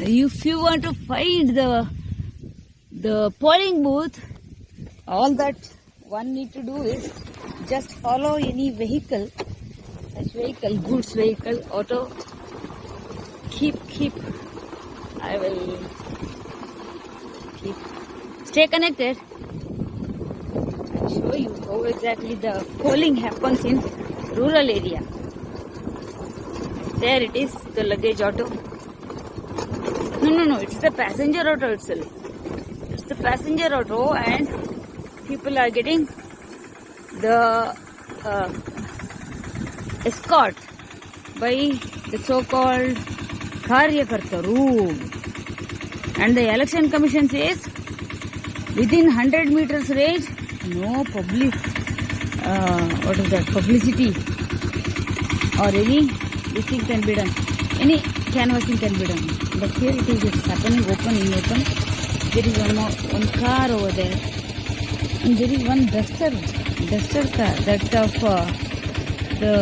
if you want to find the the polling booth, all that one need to do is just follow any vehicle, such vehicle, goods vehicle, auto. Keep, keep. I will keep. Stay connected. I'll show you how exactly the polling happens in rural area. There it is, the luggage auto. No, no, no, it's the passenger auto itself. It's the passenger auto, and people are getting the uh, escort by the so-called Karyakartaru. And the election commission says within 100 meters range, no public, uh, what is that, publicity or any this thing can be done. Any canvassing can be done. But here it is, it's happening open in open. There is one more, one car over there. And there is one duster, duster car, that of uh, the,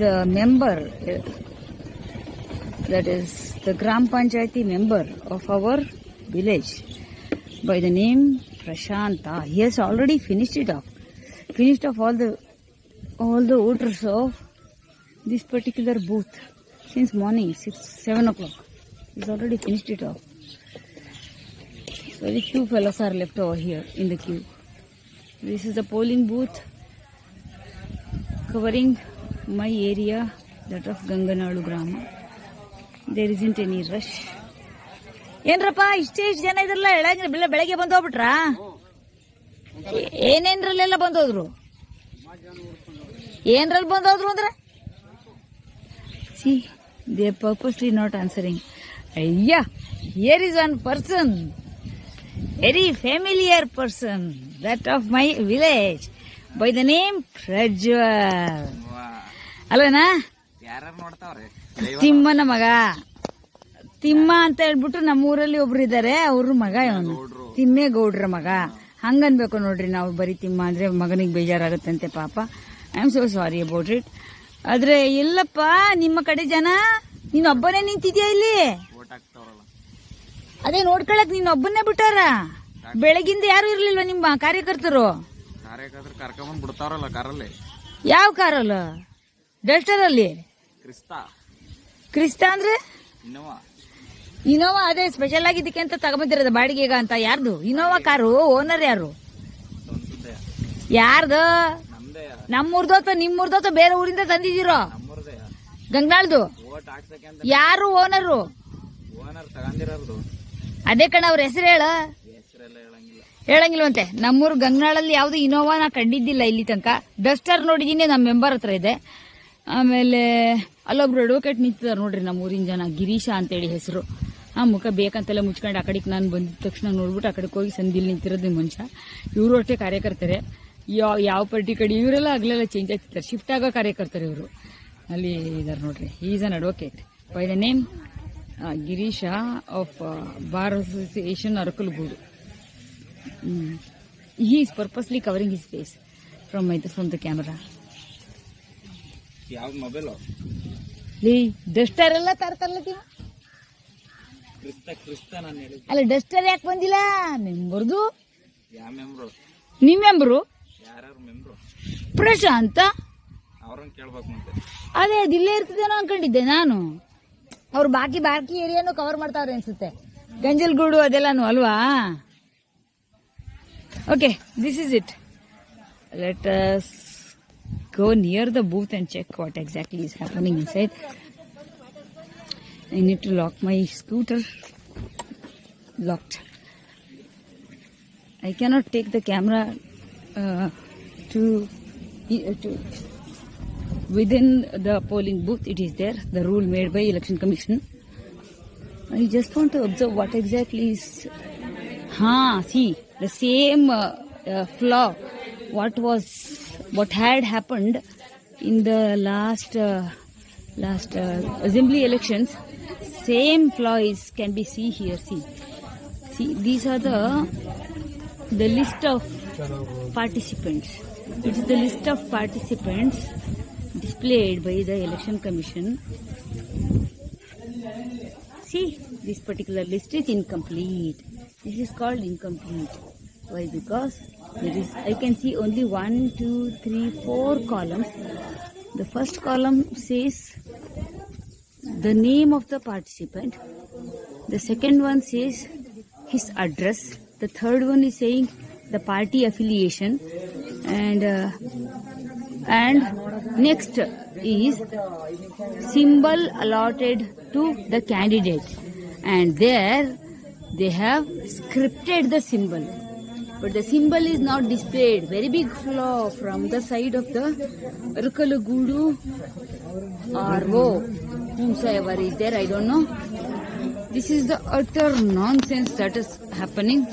the member, uh, that is the Gram Panchayati member of our village by the name Prashanta. He has already finished it off. Finished off all the all the voters of this particular booth since morning, 6, 7 o'clock. He's already finished it off. so the few fellows are left over here in the queue. This is the polling booth covering my area, that of Ganganalu Grama. There isn't any rush. ಏನ್ರಪ್ಪ ಇಷ್ಟೇ ಇಷ್ಟು ಜನ ಇದ್ರಲ್ಲ ಹೇಳಂಗಿಲ್ಲ ಬೆಳೆ ಬೆಳಗ್ಗೆ ಬಂದು ಹೋಗ್ಬಿಟ್ರಾ ಏನೇನ್ರಲ್ಲೆಲ್ಲ ಬಂದೋದ್ರು ಏನ್ರಲ್ಲಿ ಬಂದೋದ್ರು ಅಂದ್ರೆ see they purposely not answering ಅಯ್ಯ here is one person very familiar person that of my village by the name Prajwal ಅಲ್ವೇನಾ ತಿಮ್ಮನ ಮಗ. ತಿಮ್ಮ ಅಂತ ಹೇಳ್ಬಿಟ್ಟು ನಮ್ಮ ಊರಲ್ಲಿ ಒಬ್ರು ಇದ್ದಾರೆ ಅವ್ರ ಮಗ ಇವನು. ತಿಮ್ಮೇಗೌಡ್ರ. ಮಗ. ಹಂಗನ್ಬೇಕು ನೋಡ್ರಿ ನಾವು ಬರೀ ತಿಮ್ಮ ಅಂದ್ರೆ ಮಗನಿಗೆ ಬೇಜಾರಾಗುತ್ತಂತೆ ಪಾಪ. I am so sorry about it ಆದ್ರೆ ಇಲ್ಲಪ್ಪ ನಿಮ್ಮ ಕಡೆ ಜನ ನೀನ್ ಒಬ್ಬನೇ ನಿಂತಿದ್ಯಾ ಇಲ್ಲಿ? ಅದೇ ನೋಡ್ಕೊಳಕ್ ನೀನ್ ಒಬ್ಬನೇ ಬಿಟ್ಟಾರ? ಬೆಳಗಿಂದ ಯಾರು ಇರ್ಲಿಲ್ವಾ ನಿಮ್ಮ ಕಾರ್ಯಕರ್ತರು? ಕಾರಲ್ಲಿ. ಯಾವ ಕಾರಲ್ಲ? ಡಸ್ಟರ್ ಅಲ್ಲಿ ಕ್ರಿಸ್ತಾ. ಕ್ರಿಸ್ತ ಅಂದ್ರೆ? ಇನೋವಾ. ಅದೇ ಸ್ಪೆಷಲ್ ಆಗಿದ್ದಕ್ಕೆ ಅಂತ ತಗೊಂಬಂದಿರೋದು ಬಾಡಿಗೆಗ ಅಂತ. ಯಾರ್ದು? ಇನೋವಾ ಕಾರು ಓನರ್ ಯಾರು? ಯಾರ್ದು? ನಮ್ದೇ ನಮ್ಮೂರ್ದು ಅಥವಾ ಬೇರೆ ಊರಿಂದ ತಂದಿದ್ದೀರೋ? ಗಂಗಾಳ್ದು ಯಾರು ಓನರು? ಅದೇ ಕಣ, ಅವ್ರ ಹೆಸರು ಹೇಳ. ಹೇಳಂಗಿಲ್ವಂತೆ. ನಮ್ಮೂರು ಗಂಗಾಳಲ್ಲಿ ಯಾವ್ದು ಇನೋವಾ ನಾ ಕಂಡಿದ್ದಿಲ್ಲ ಇಲ್ಲಿ ತನಕ. ಡಸ್ಟರ್ ನೋಡಿದೀನಿ ನಮ್ಮ ಮೆಂಬರ್ ಹತ್ರ ಇದೆ. ಆಮೇಲೆ ಅಲ್ಲೊಬ್ರು ಅಡ್ವೊಕೇಟ್ ನಿಂತಿದ್ದಾರೆ ನೋಡ್ರಿ ನಮ್ಮ ಊರಿನ ಜನ, ಗಿರೀಶ ಅಂತೇಳಿ ಹೆಸರು. ಆ ಮುಖ ಬೇಕಂತೆಲ್ಲ ಮುಚ್ಕೊಂಡು ಆ ಕಡೆಗೆ ನಾನು ಬಂದಿದ ತಕ್ಷಣ ನೋಡ್ಬಿಟ್ಟು ಆ ಕಡೆಗೆ ಹೋಗಿ ಸಂದಿಲ್ ನಿಂತಿರೋದು ಮನುಷ್ಯ. ಇವರು ಅಷ್ಟೇ ಕಾರ್ಯಕರ್ತರೆ. ಯಾವ ಯಾವ ಪಾರ್ಟಿ ಕಡೆ ಇವರೆಲ್ಲ ಅಗ್ಲೆಲ್ಲ ಚೇಂಜ್ ಆಗ್ತಿರ್ತಾರೆ ಶಿಫ್ಟ್ ಆಗೋ ಕಾರ್ಯಕರ್ತರು ಇವರು. ಅಲ್ಲಿ ಇದಾರೆ ನೋಡ್ರಿ. Is an advocate by the name Girisha of bar association Arakalagudu he is purposely covering his face from my from the camera ಯಾವ ಮೊಬೈಲ್? ಲೀ ಡಸ್ಟರ್ ಎಲ್ಲ ತರ್ತಾರಲ್ಲ ಅಲ್ಲ ಡಸ್ಟರ್ ಯಾಕೆ ಬಂದಿಲ್ಲ? ಮೆಂಬರ್ದು ನಿಮ್ಮ ಮೆಂಬ್ರು ನಿಮ್ ಮೆಂಬರು ಯಾರ್ಯಾರು ಮೆಂಬ್ರು ಪ್ರಶಾಂತ. ಅವ್ರನ್ನ ಕೇಳ್ಬೇಕು ಮತ್ತೆ. ಅದೇ ಅದು ಇಲ್ಲೇ ಇರ್ತದೇನೋ ಅನ್ಕೊಂಡಿದ್ದೆ ನಾನು. ಅವ್ರು ಬಾಕಿ ಬಾಕಿ ಏರಿಯಾನು ಕವರ್ ಮಾಡ್ತಾವ್ರೆ ಅನ್ಸುತ್ತೆ. ಗಂಜಲ್ಗೂಡು ಅದೆಲ್ಲಾನು ಅಲ್ವಾ? Okay this is it let go near the booth and check what exactly is happening inside I need to lock my scooter locked I cannot take the uh, to uh, to within the polling booth. It is there, the rule made by election commission. I just want to observe what exactly is. Ha, see the same uh, uh, flaw. What was what had happened in the last uh, last uh, assembly elections? Same flaw is can be see here. See, see these are the the list of participants. It is the list of participants displayed by the election commission See, this particular list is incomplete. This is called incomplete. Why? Because there is, I can see only one, two, three, four columns. The first column says the name of the participant. The second one says his address. The third one is saying the party affiliation. And uh, and next is symbol allotted to the candidate and there they have scripted the symbol. But the symbol is not displayed. Very big flaw from the side of the Urkalagudu RO whomsoever is there I don't know. This is the utter nonsense that is happening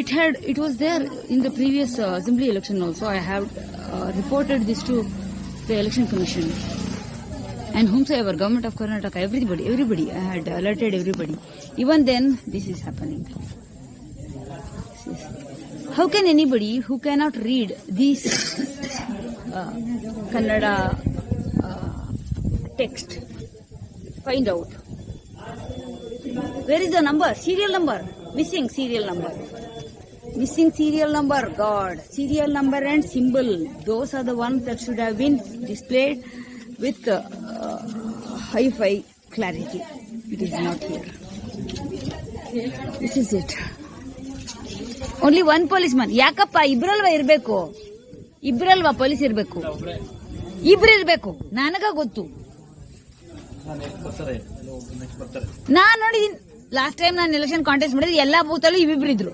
it had it was there in the previous uh, assembly election also. I have uh, reported this to the election commission. And whomsoever government of karnataka everybody everybody i had alerted everybody. Even then this is happening. How can anybody who cannot read these uh, kannada uh, text find out? Where is the number? Serial number. Missing serial number missing serial number got serial number and symbol those are the one that should have been displayed with hi fi clarity it is not here this is it only one policeman ಯಾಕಪ್ಪ? ಇಬ್ಬರಲ್ವಾ ಇರಬೇಕು? ಇಬ್ಬರಲ್ವಾ police ಇರಬೇಕು? ಇಬ್ಬರು ಇರಬೇಕು. ನನಗ ಗೊತ್ತು. ನಾನು ನೋಡಿದೀನಿ ಲಾಸ್ಟ್ ಟೈಮ್ ನಾನು ಎಲೆಕ್ಷನ್ ಕಾಂಟೆಸ್ಟ್ ಮಾಡಿದ್ರೆ ಎಲ್ಲಾ ಬೂತ್ ಅಲ್ಲೂ ಇಬ್ಬಿಬ್ರು ಇದ್ರು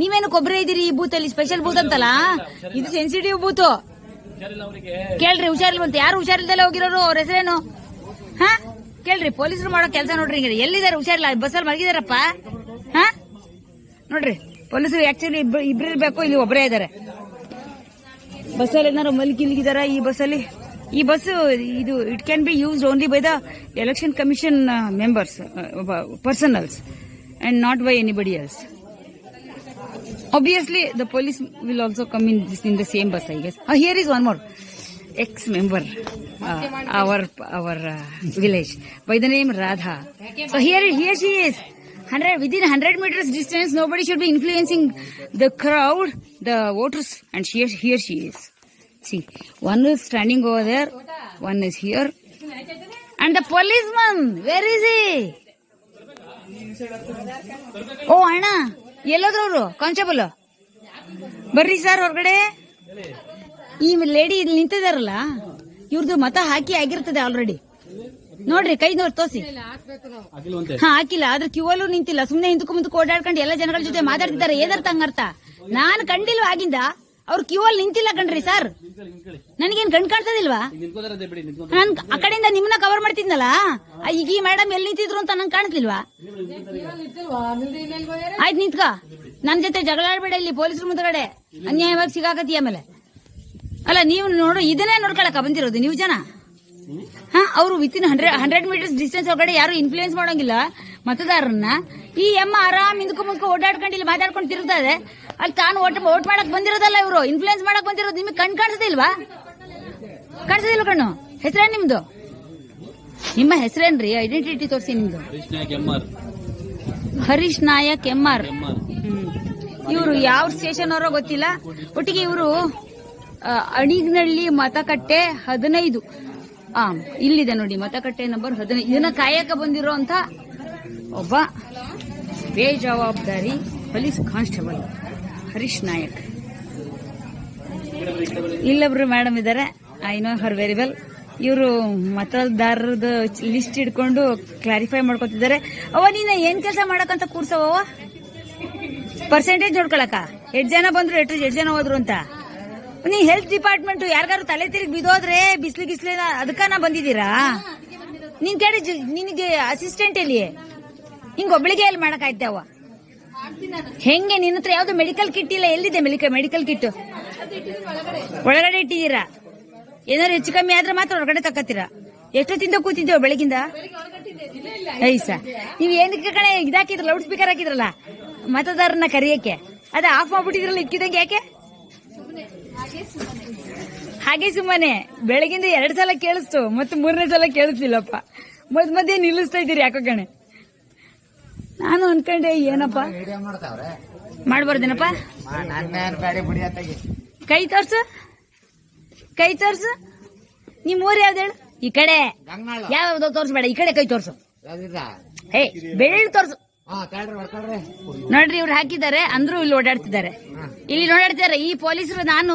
ನೀವೇನು ಕೊಬ್ಬರಿ ಇದ್ದೀರಿ ಈ ಬೂತ್ ಅಲ್ಲಿ ಸ್ಪೆಷಲ್ ಬೂತ್ ಅಂತಲ್ಲ? ಇದು ಸೆನ್ಸಿಟಿವ್ ಬೂತ್. ಕೇಳ್ರಿ ಹುಷಾರಿಲ್ಲ ಅಂತ. ಯಾರು ಹುಷಾರಿಲ್ದಲ್ಲ ಹೋಗಿರೋರು? ಅವ್ರ ಹೆಸರೇನು? ಹಾ? ಕೇಳ್ರಿ, ಪೊಲೀಸರು ಮಾಡೋ ಕೆಲಸ ನೋಡ್ರಿ ಹಿಂಗೆ. ಎಲ್ಲಿದ್ದಾರೆ ಹುಷಾರಿಲ್ಲ? ಬಸ್ಸಲ್ಲಿ ಮಲಗಿದಾರಪ್ಪ? ಹಾ? ನೋಡ್ರಿ, ಪೊಲೀಸರು ಆಕ್ಚುಲಿ ಇಬ್ರು ಇರ್ಬೇಕು, ಇಲ್ಲಿ ಒಬ್ಬರೇ ಇದ್ದಾರೆ. ಬಸ್ಸಲ್ಲಿ ಏನಾರು ಮಲ್ಗಿಲ್ಗಿದಾರ ಈ ಬಸ್ಸಲ್ಲಿ? ಈ ಬಸ್ ಇದು it can be used only by the election commission members personals and not by anybody else Obviously, the police will also come in this in the same bus, I guess. Oh, here is one more ex-member, uh, our our uh, village by the name Radha. So here here she is. 100 within 100 meters distance, nobody should be influencing the crowd, the voters, and here here she is. See, one is standing over there, one is here, and the policeman. Where is he? ಓ ಅಣ್ಣ ಎಲ್ಲೋದ್ರವ್ರು constable ಬರ್ರಿ sir ಹೊರಗಡೆ. ಈ lady ಇಲ್ಲಿ ನಿಂತಿದಾರಲ್ಲ ಇವ್ರದ್ದು ಮತ ಹಾಕಿ ಆಗಿರ್ತದೆ ಆಲ್ರೆಡಿ ನೋಡ್ರಿ ಕೈ ನೋಡಿ ಆಗಿಲ್ವಂತೆ ಹಾ ಹಾಕಿಲ್ಲ ಆದ್ರೆ ಕ್ಯೂ ಅಲ್ಲೂ ನಿಂತಿಲ್ಲ. ಸುಮ್ನೆ ಹಿಂದಕ್ಕೂ ಮುಂದಕ್ಕೆ ಓಡಾಡ್ಕೊಂಡು ಎಲ್ಲ ಜನಗಳ ಜೊತೆ ಮಾತಾಡ್ತಿದ್ದಾರೆ. ಏದರ್ಥ ಹಂಗರ್ಥ? ನಾನು ಕಂಡಿಲ್ವ ಆಗಿಂದ? ಅವ್ರು ಕ್ಯೂ ಅಲ್ಲಿ ನಿಂತಿಲ್ಲ ಕಣ್ರಿ ಸರ್ ನನಗೇನ್ ಕಣ್ ಕಾಣ್ತದಿಲ್ವಾ ನನ್ ಆ ಕಡೆಯಿಂದ ನಿಮ್ನ ಕವರ್ ಮಾಡ್ತಿದ್ನಲ್ಲ? ಆ, ಈಗ ಈ ಮೇಡಮ್ ಎಲ್ಲಿ ನಿಂತಿದ್ರು ಅಂತ ನಂಗೆ ಕಾಣ್ತಿಲ್ವಾ? ಆಯ್ತು ನಿಂತ್ಕ. ನನ್ ಜೊತೆ ಜಗಳ ಆಡ್ಬೇಡ ಇಲ್ಲಿ ಪೊಲೀಸರು ಮುಂದ್ಗಡೆ. ಅನ್ಯಾಯವಾಗಿ ಸಿಗಾಕತಿ ಆಮೇಲೆ. ಅಲ್ಲ ನೀವು ನೋಡು ಇದನ್ನೇ ನೋಡ್ಕೊಳಕ ಬಂದಿರೋದು ನೀವು ಜನ? ಹಾ ಅವರು within hundred hundred meters distance ಒಳಗಡೆ ಯಾರು ಇನ್ಫ್ಲೂಯೆನ್ಸ್ ಮಾಡೋಂಗಿಲ್ಲ. ಮತದಾರರನ್ನ ಈ ಎಮ್ಮ ಆರಾಮ್ ಹಿಂದಕ್ಕೂ ಮುಂದಕ್ಕೂ ಓಡಾಡ್ಕೊಂಡು ಇಲ್ಲಿ ಮಾತಾಡ್ಕೊಂಡು ತಿರುಗ್ತದೆ ಅಲ್ಲಿ ತಾನು ಓಟ್ ಓಟ್ ಮಾಡಕ್ ಬಂದಿರೋದಲ್ಲ ಇವರು ಇನ್ಫ್ಲೂಯೆನ್ಸ್ ಮಾಡಕ್ ಬಂದಿರೋದು ನಿಮಗೆ ಕಣ್ ಕಾಣಿಸ್ತಿಲ್ವಾ ಕಾಣಿಸೋದಿಲ್ಲ ಕಣ್ಣು. ಹೆಸರೇನು ನಿಮ್ದು? ನಿಮ್ಮ ಹೆಸರೇನ್ರಿ? ಐಡೆಂಟಿಟಿ ತೋರಿಸಿ ನಿಮ್ದು. Harish Nayak M R. ಇವರು ಯಾವ ಸ್ಟೇಷನ್ ಅವರೋ ಗೊತ್ತಿಲ್ಲ. ಒಟ್ಟಿಗೆ ಇವರು ಅಣಿಗ್ನಳ್ಳಿ ಮತಕಟ್ಟೆ ಹದಿನೈದು. ಆ ಇಲ್ಲಿದೆ ನೋಡಿ ಮತಕಟ್ಟೆ ನಂಬರ್ ಹದಿನೈದು. ಇದನ್ನ ಕಾಯಕ ಬಂದಿರೋ ಅಂತ ಒಬ್ಬ ಬೇಜವಾಬ್ದಾರಿ ಪೊಲೀಸ್ ಕಾನ್ಸ್ಟೇಬಲ್ ಹರೀಶ್ ನಾಯಕ್. ಇಲ್ಲೊಬ್ರು ಮೇಡಮ್ ಇದ್ದಾರೆ I know her very well ಇವರು ಮತದಾರರದ ಲಿಸ್ಟ್ ಇಟ್ಕೊಂಡು ಕ್ಲಾರಿಫೈ ಮಾಡ್ಕೊತಿದ್ದಾರೆ. ಅವ ನೀನ ಏನ್ ಕೆಲಸ ಮಾಡಕಂತ ಕೂರ್ಸವ ಪರ್ಸೆಂಟೇಜ್ ನೋಡ್ಕೊಳಕ? ಎಷ್ಟ್ ಜನ ಬಂದ್ರು ಎಷ್ಟು ಎಷ್ಟ್ ಜನ ಹೋದ್ರು ಅಂತ? ನೀ ಹೆಲ್ತ್ ಡಿಪಾರ್ಟ್ಮೆಂಟ್ ಯಾರಿಗಾರು ತಲೆ ತಿರುಗಿ ಬಿದೋದ್ರೆ ಬಿಸ್ಲು ಗಿಸ್ಲಿ ಅದಕ್ಕ ನಾ ಬಂದಿದ್ದೀರಾ? ನಿನ್ ಕೇಳಿ ನಿನಗೆ ಅಸಿಸ್ಟೆಂಟ್ ಎಲ್ಲಿ? ಹಿಂಗ್ ಒಬ್ಳಿಗೆ ಎಲ್ಲಿ ಮಾಡಕ್ ಆಯ್ತಾವ ಹೆಂಗೆ? ನಿನ್ನ ಹತ್ರ ಯಾವ್ದು ಮೆಡಿಕಲ್ ಕಿಟ್ ಇಲ್ಲ, ಎಲ್ಲಿದೆ ಮೆಡಿಕಲ್ ಮೆಡಿಕಲ್ ಕಿಟ್ ಒಳಗಡೆ ಇಟ್ಟಿದ್ದೀರಾ? ಏನಾದ್ರು ಹೆಚ್ಚು ಕಮ್ಮಿ ಆದ್ರೆ ಮಾತ್ರ ಹೊರಗಡೆ ತಕ್ಕತ್ತೀರಾ ಎಷ್ಟೊತ್ತಿಂದ ಕೂತಿದ್ದೇವ ಬೆಳಗಿಂದ ಐಸ ನೀವ್ ಏನಕ್ಕೆ ಕಣೆ ಇದಾಕಿದ್ರ ಲೌಡ್ ಸ್ಪೀಕರ್ ಹಾಕಿದ್ರಲ್ಲ? ಮತದಾರನ ಕರಿಯಕ್ಕೆ. ಅದ ಆಫ್ ಮಾಡ್ಬಿಟ್ಟಿದ್ರಲ್ಲ, ಇಕ್ಕಿದಂಗೆ ಯಾಕೆ? ಹಾಗೆ ಸುಮ್ಮನೆ. ಬೆಳಗಿಂದ ಎರಡ್ ಸಲ ಕೇಳಿಸ್ತು, ಮತ್ತೆ ಮೂರನೇ ಸಲ ಕೇಳಿಸ್ಲಿಲ್ಲಪ್ಪ. ಮದ್ ಮಧ್ಯೆ ನಿಲ್ಲಿಸ್ತಾ ಇದ್ದೀರಿ ಯಾಕೋ ಕಣೆ? ನಾನು ಅನ್ಕೊಂಡೆ ಏನಪ್ಪ? ಮಾಡ್ಬಾರ್ದೇನಪ್ಪ? ಕೈ ತೋರ್ಸು. ಕೈ ತೋರ್ಸು. ನಿಮ್ ಊರ್ ಯಾವ್ದು ಹೇಳು? ಈ ಕಡೆ. ಯಾವ್ದು ತೋರ್ಸ್ಬೇಡ ಈ ಕಡೆ ಕೈ ತೋರ್ಸು. ಹೇ ಬೆಳ್ಳಿ ತೋರ್ಸು. ನೋಡ್ರಿ ಇವ್ರು ಹಾಕಿದ್ದಾರೆ ಅಂದ್ರೂ ಇಲ್ಲಿ ಓಡಾಡ್ತಿದ್ದಾರೆ. ಇಲ್ಲಿ ನೋಡಾಡ್ತಿದ್ದಾರೆ ಈ ಪೊಲೀಸರು ನಾನು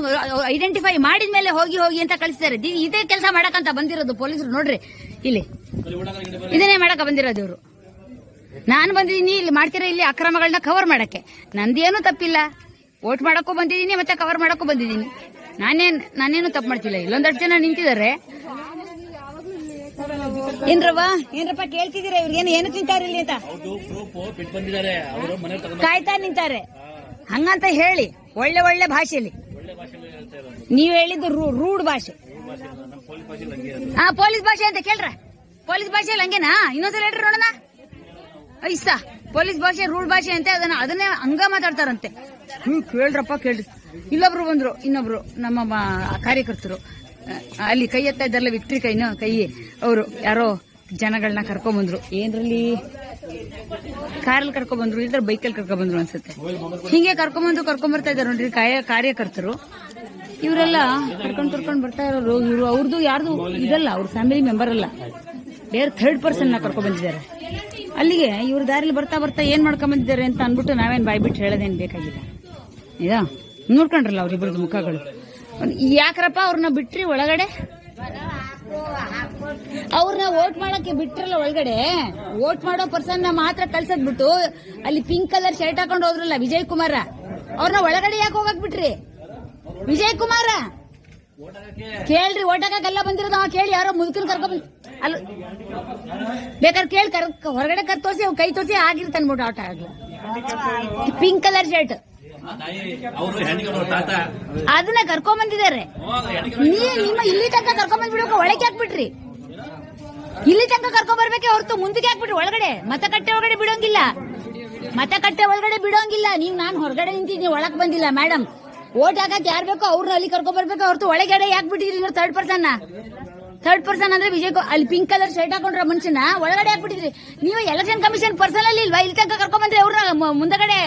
ಐಡೆಂಟಿಫೈ ಮಾಡಿದ ಮೇಲೆ ಹೋಗಿ ಹೋಗಿ ಅಂತ ಕಳಿಸ್ತಾರೆ ಇದೇ ಕೆಲಸ ಮಾಡಕಂತ ಬಂದಿರೋದು ಪೊಲೀಸರು ನೋಡ್ರಿ. ಇಲ್ಲಿ. ಇದನ್ನೇ ಮಾಡಕ ಬಂದಿರೋದು ಇವರು. ನಾನು ಬಂದಿದ್ದೀನಿ ಇಲ್ಲಿ ಮಾಡ್ತೀರಾ ಇಲ್ಲಿ ಅಕ್ರಮಗಳನ್ನ ಕವರ್ ಮಾಡಕ್ಕೆ. ನಂದೇನು ತಪ್ಪಿಲ್ಲ. ವೋಟ್ ಮಾಡಕ್ಕೂ ಬಂದಿದ್ದೀನಿ ಮತ್ತೆ ಕವರ್ ಮಾಡಕ್ಕೂ ಬಂದಿದ್ದೀನಿ. ನಾನೇನ್ ನಾನೇನು ತಪ್ಪು ಮಾಡ್ತಿಲ್ಲ. ಇಲ್ಲೊಂದಷ್ಟು ಜನ ನಿಂತಿದ್ದಾರೆ. ಏನ್ರವ್ವ? ಏನ್ರಪ್ಪ ಕೇಳ್ತಿದ್ದೀರಾ? ಇವ್ರಿಗೇನು ಏನು ತಿಂತಾರೆ ಇಲ್ಲಿ ಅಂತ? ಅವ್ರದ್ದು ಪ್ರೂಫ್ ಬಿಟ್ಟು ಬಂದಿದ್ದಾರೆ. ಅವರು ಮನೆ ತಗೊಂಡು ಕಾಯ್ತಾ ನಿಂತಾರೆ. ಹಂಗಂತ ಹೇಳಿ ಒಳ್ಳೆ ಒಳ್ಳೆ ಭಾಷೆಯಲ್ಲಿ ನೀವ್ ಹೇಳಿದ್ದು ರೂಢ್ ಭಾಷೆ. ಹಾ ಪೊಲೀಸ್ ಭಾಷೆ ಅಂತ ಕೇಳ್ರ? ಪೊಲೀಸ್ ಭಾಷೆಯಲ್ಲಿ ಹಂಗೇನಾ? ಇನ್ನೊಂದ್ಸಲ ಹೇಳ್ರಿ ನೋಡೋಣ. ಐಸಾ ಪೊಲೀಸ್ ಭಾಷೆ, ರೂಲ್ ಭಾಷೆ ಅಂತ ಅದನ್ನ ಅದನ್ನೇ ಹಂಗ ಮಾತಾಡ್ತಾರಂತೆ. ಹ್ಮ್, ಕೇಳ್ರಪ್ಪ, ಕೇಳ್ರಿ. ಇಲ್ಲೊಬ್ರು ಬಂದ್ರು, ಇನ್ನೊಬ್ರು ನಮ್ಮ ಕಾರ್ಯಕರ್ತರು. ಅಲ್ಲಿ ಕೈ ಎತ್ತಾ ಇದ್ದಾರಲ್ಲ ವಿಕ್ಟ್ರಿ ಕೈನ ಕೈ ಅವರು ಯಾರೋ ಜನಗಳನ್ನ ಕರ್ಕೊಂಡ್ ಬಂದ್ರು ಏನ್ರಲ್ಲಿ? ಕಾರಲ್ಲಿ ಕರ್ಕೊಂಡ್ ಬಂದ್ರು ಇಲ್ದ್ರ ಬೈಕಲ್ಲಿ ಕರ್ಕೊಂಡ್ ಬಂದ್ರು ಅನ್ಸುತ್ತೆ. ಹಿಂಗೆ ಕರ್ಕೊಂಬಂದು ಕರ್ಕೊಂಡ್ ಬರ್ತಾ ಇದಾರೆ ನೋಡ್ರಿ ಕಾರ್ಯಕರ್ತರು. ಇವರೆಲ್ಲ ಕರ್ಕೊಂಡ್ ಕರ್ಕೊಂಡ್ ಬರ್ತಾ ಇರೋರು, ಇವರು ಅವ್ರದ್ದು ಯಾರ್ದು ಇದಲ್ಲ, ಅವ್ರ ಫ್ಯಾಮಿಲಿ ಮೆಂಬರ್ ಅಲ್ಲ. ಬೇರೆ ಥರ್ಡ್ ಪರ್ಸನ್ನ ಕರ್ಕೊಂಡ್ ಬಂದಿದ್ದಾರೆ ಅಲ್ಲಿಗೆ ಇವ್ರ ದಾರಿಲಿ ಬರ್ತಾ ಬರ್ತಾ ಏನ್ ಮಾಡ್ಕೊಂಬಂದಿದ್ದಾರೆ ಅಂತ ಅನ್ಬಿಟ್ಟು ನಾವೇನ್ ಬಾಯ್ಬಿಟ್ಟು ಹೇಳೋದೇನ್ ಬೇಕಾಗಿಲ್ಲ. ಇದಾ? ನೋಡ್ಕೊಂಡ್ರಲ್ಲ ಅವ್ರಿಬ್ರದ್ದು ಮುಖಗಳು. ಯಾಕ್ರಪ್ಪ ಅವ್ರನ್ನ ಬಿಟ್ರಿ ಒಳಗಡೆ? ಅವ್ರನ್ನ ವೋಟ್ ಮಾಡಕ್ಕೆ ಬಿಟ್ರಲ್ಲ ಒಳಗಡೆ? ವೋಟ್ ಮಾಡೋ ಪರ್ಸನ್ನ ಮಾತ್ರ ಕಳ್ಸದ್ ಬಿಟ್ಟು ಅಲ್ಲಿ ಪಿಂಕ್ ಕಲರ್ ಶರ್ಟ್ ಹಾಕೊಂಡು ಹೋದ್ರಲ್ಲ ವಿಜಯ್ ಕುಮಾರ? ಅವ್ರನ್ನ ಒಳಗಡೆ ಯಾಕೆ ಹೋಗಕ್ ಬಿಟ್ರಿ? ವಿಜಯ್ ಕುಮಾರ! ಕೇಳ್ರಿ ಓಟಕ್ಕೆಲ್ಲ ಬಂದಿರೋದು ಕೇಳಿ ಯಾರೋ ಮುದುಕನ್ ಕರ್ಕೊಂಡ್ ಅಲ್ಲ ಬೇಕಾದ್ರೆ ಕೇಳಿ ಕರ್ ಹೊರಗಡೆ ಕರ್ ತೋರಿಸಿ ಅವ್ ಕೈ ತೋರಿಸಿ ಆಗಿರ್ತಾನ ಬಿಡು ಆಟ ಆಗ್ಲಿ ಪಿಂಕ್ ಕಲರ್ ಶರ್ಟ್ ಅದನ್ನ ಕರ್ಕೊಂಡ್ ಬಂದಿದ್ದಾರೆ. ನೀ ನಿಮ್ಮ ಇಲ್ಲಿ ತನಕ ಕರ್ಕೊಂಡ್ ಬಂದ್ಬಿಡ್ಬೇಕು ಒಳಗೆ ಹಾಕ್ಬಿಟ್ರಿ. ಇಲ್ಲಿ ತನಕ ಕರ್ಕೊಂಡ್ ಬರ್ಬೇಕೆ ಹೊರತು ಮುಂದಕ್ಕೆ ಹಾಕ್ಬಿಟ್ರಿ ಒಳಗಡೆ. ಮತಕಟ್ಟೆ ಒಳಗಡೆ ಬಿಡೋಂಗಿಲ್ಲ. ಮತಕಟ್ಟೆ ಒಳಗಡೆ ಬಿಡೋಂಗಿಲ್ಲ. ನೀವ್ ನಾನ್ ಹೊರಗಡೆ ನಿಂತಿದ್ದೀನಿ ಒಳಗ್ ಬಂದಿಲ್ಲ ಮೇಡಮ್ ಓಟ್ ಹಾಕಕ್ ಯಾರ್ ಬೇಕೋ ಅವ್ರನ್ನ ಅಲ್ಲಿ ಕರ್ಕೊಂಡ್ ಬರ್ಬೇಕು. ಅವ್ರದ್ದು ಒಳಗಡೆ ಯಾಕೆ ಬಿಟ್ಟಿದ್ರಿ ಥರ್ಡ್ ಪರ್ಸನ್ ಥರ್ಡ್ ಪರ್ಸನ್ ಅಂದ್ರೆ ವಿಜಯ್ ಅಲ್ಲಿ ಪಿಂಕ್ ಕಲರ್ ಶರ್ಟ್ ಹಾಕೊಂಡ್ರ ಮನುಷ್ಯನ? ಒಳಗಡೆ ಹಾಕ್ಬಿಟ್ಟಿದ್ರಿ ನೀವು ಎಲೆಕ್ಷನ್ ಕಮಿಷನ್ ಪರ್ಸನ್ ಅಲ್ಲಿ ಇಲ್ವಾ? ಇಲ್ಲಿ ತನಕ ಕರ್ಕೊಂಡ್ ಬಂದ್ರೆ ಅವ್ರನ್ನ ಮುಂದಗಡೆ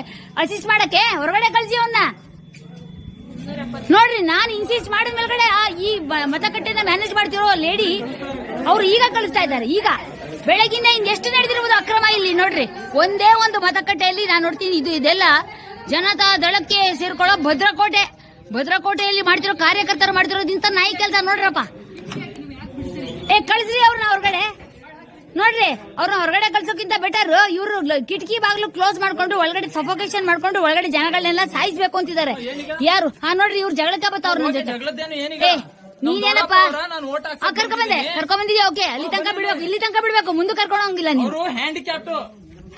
ಅಸಿಸ್ಟ್ ಮಾಡಕ್ಕೆ? ಹೊರಗಡೆ ಕಳ್ಸಿ ಅವನ್ನ ನೋಡ್ರಿ, ನಾನು ಇನ್ಸಿಸ್ಟ್ ಮಾಡಿದ ಮೇಲ್ಗಡೆ ಈ ಮತಗಟ್ಟೆನ ಮ್ಯಾನೇಜ್ ಮಾಡ್ತಿರೋ ಲೇಡಿ ಅವ್ರು ಈಗ ಕಳಿಸ್ತಾ ಇದ್ದಾರೆ, ಈಗ. ಬೆಳಗಿನ ಎಷ್ಟು ನಡೆದಿರುವುದು ಅಕ್ರಮ ಇಲ್ಲಿ, ನೋಡ್ರಿ. ಒಂದೇ ಒಂದು ಮತಗಟ್ಟೆಯಲ್ಲಿ, ನಾನು ನೋಡ್ತೀನಿ, ಇದು ಇದೆಲ್ಲ ಜನತಾ ದಳಕ್ಕೆ ಸೇರ್ಕೊಳ್ಳೋ ಭದ್ರಕೋಟೆ. ಭದ್ರಕೋಟೆಯಲ್ಲಿ ಮಾಡ್ತಿರೋ ಕಾರ್ಯಕರ್ತರು ಮಾಡ್ತಿರೋದಿಂತ ನಾಯಿ ಕೆಲಸ ನೋಡ್ರಪ್ಪ. ಏ ಕಳಿಸ್ರಿ ಅವ್ರನ್ನ ಹೊರಗಡೆ. ನೋಡ್ರಿ ಅವ್ರನ್ನ ಹೊರಗಡೆ ಕಳ್ಸೋಕ್ಕಿಂತ ಬೆಟರ್ ಇವರು ಕಿಟಕಿ ಬಾಗ್ಲು ಕ್ಲೋಸ್ ಮಾಡ್ಕೊಂಡು ಒಳಗಡೆ ಸಫೋಕೇಶನ್ ಮಾಡ್ಕೊಂಡು ಒಳಗಡೆ ಜನಗಳನ್ನೆಲ್ಲ ಸಾಯಿಸ್ಬೇಕು ಅಂತಿದ್ದಾರೆ. ಯಾರು? ಹಾ ನೋಡ್ರಿ ಇವ್ರು ಜಗಳಕ್ಕೆ ಬತ್ತವ್ರ ನನ್ನ ಜೊತೆ. ಏ ನೀನೇನಪ್ಪ ಬಂದೆ ಕರ್ಕೊಂಡ್ ಬಂದಿದ್ಯಾ ಓಕೆ ಅಲ್ಲಿ ತನಕ ಬಿಡ್ಬೇಕು ಇಲ್ಲಿ ತನಕ ಬಿಡ್ಬೇಕು ಮುಂದೆ ಕರ್ಕೊಂಡು ಹೋಗಿಲ್ಲ ನೀವು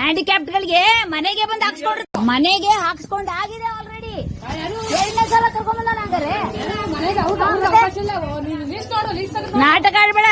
ಹ್ಯಾಂಡಿಕ್ಯಾಪ್ಟು ಹ್ಯಾಂಡಿಕ್ಯಾಪ್ಟ್ ಗಳಿಗೆ ಮನೆಗೆ ಬಂದು ಹಾಕ್ಸ್ಕೊಂಡ್ರು. ಮನೆಗೆ ಹಾಕ್ಸ್ಕೊಂಡ್ ಆಗಿದೆ ಆಲ್ರೆಡಿ ಎರಡನೇ ಸಲ ನಾಟಕ ಆಡ್ಬೇಡ.